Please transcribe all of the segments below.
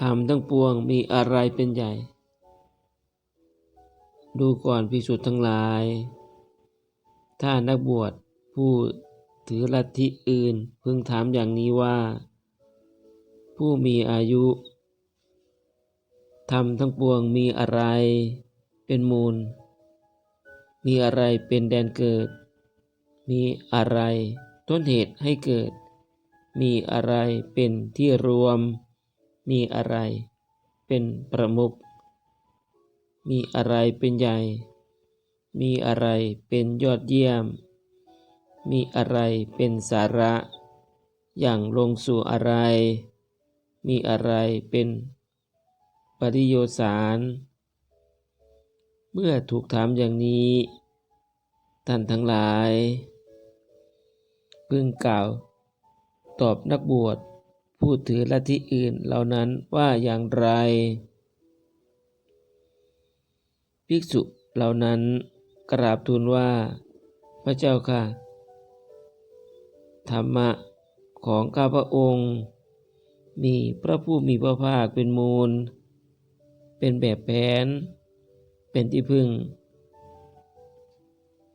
ธรรมทั้งปวงมีอะไรเป็นใหญ่ ดูก่อนภิกษุทั้งหลาย ถ้านักบวชผู้ถือลัทธิอื่นพึงถามอย่างนี้ว่า ผู้มีอายุธรรมทั้งปวงมีอะไรเป็นมูล มีอะไรเป็นแดนเกิด มีอะไรต้นเหตุให้เกิด มีอะไรเป็นที่รวม มีอะไรเป็นประมุข มีอะไรเป็นใหญ่ มีอะไรเป็นยอดเยี่ยม มีอะไรเป็นสาระ อย่างลงสู่อะไร มีอะไรเป็นปริโยสาร เมื่อถูกถามอย่างนี้ ท่านทั้งหลาย พึงกล่าวตอบนักบวช ผู้ถือลัทธิอื่นเหล่านั้นว่าอย่างไร ภิกษุเหล่านั้นกราบทูลว่า พระเจ้าค่ะ ธรรมะของข้าพระองค์ มีพระผู้มีพระภาคเป็นมูล เป็นแบบแผน เป็นที่พึ่ง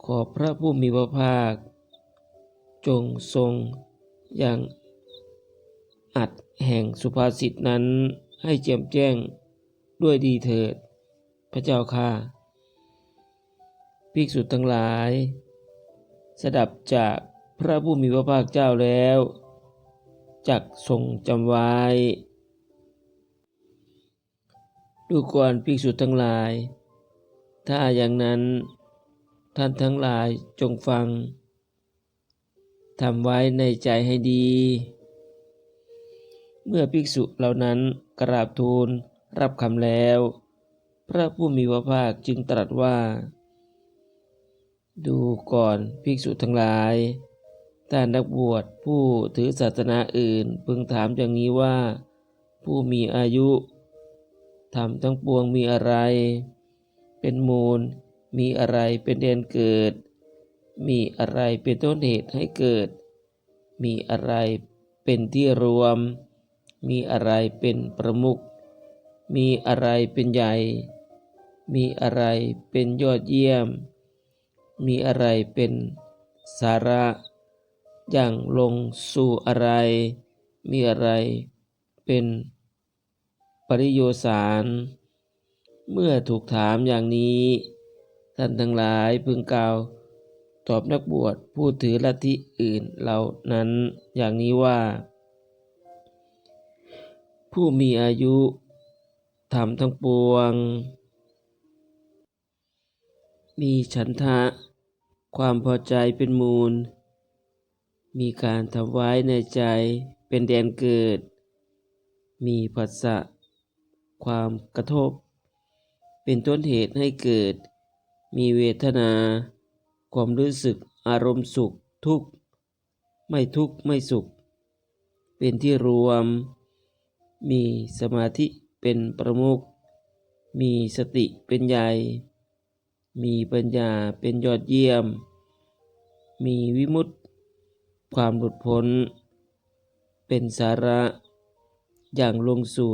ขอพระผู้มีพระภาค จงทรงอย่าง อัดแห่งสุภาษิตนั้นให้แจ่มแจ้งด้วยดีเถิด พระเจ้าค่ะภิกษุทั้งหลาย สดับจากพระผู้มีพระภาคเจ้าแล้วจักทรงจำไว้ ดูก่อนภิกษุทั้งหลาย ถ้าอย่างนั้นท่านทั้งหลายจงฟังทำไว้ในใจให้ดี เมื่อภิกษุเหล่านั้นกราบทูลรับคำแล้ว พระผู้มีพระภาคจึงตรัสว่า ดูก่อนภิกษุทั้งหลายถ้านักบวชผู้ถือศาสนาอื่น พึงถามอย่างนี้ว่า ผู้มีอายุทำทั้งปวงมีอะไร เป็นมูล มีอะไรเป็นเดนเกิด มีอะไรเป็นต้นเหตุให้เกิด มีอะไรเป็นที่รวม มีอะไรเป็นประมุข มีอะไรเป็นใหญ่ มีอะไรเป็นยอดเยี่ยม มีอะไรเป็นสาระ อย่างลงสู่อะไร มีอะไรเป็นปริโยสาร เมื่อถูกถามอย่างนี้ ท่านทั้งหลายพึงกล่าวตอบนักบวชผู้ถือลัทธิอื่นเหล่านั้นอย่างนี้ว่า ผู้มีอายุทำทั้งปวง มีฉันทะ ความพอใจเป็นมูล มีการทำไว้ในใจเป็นแดนเกิด มีผัสสะ ความกระทบ เป็นต้นเหตุให้เกิด มีเวทนา ความรู้สึกอารมณ์สุขทุกข์ ไม่ทุกข์ไม่สุข เป็นที่รวม มีสมาธิเป็นประมุขมีสติเป็นใหญ่ มีปัญญาเป็นยอดเยี่ยม มีวิมุตติ ความหลุดพ้น เป็นสาระอย่างลงสู่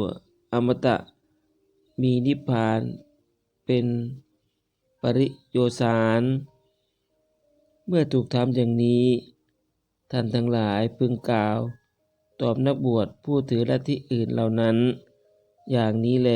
อมตะ มีนิพพานเป็นปริโยสารเมื่อถูกถามอย่างนี้ ท่านทั้งหลายพึงกล่าว ตอบนักบวชผู้ถือลัทธิอื่นเหล่านั้น อย่างนี้แล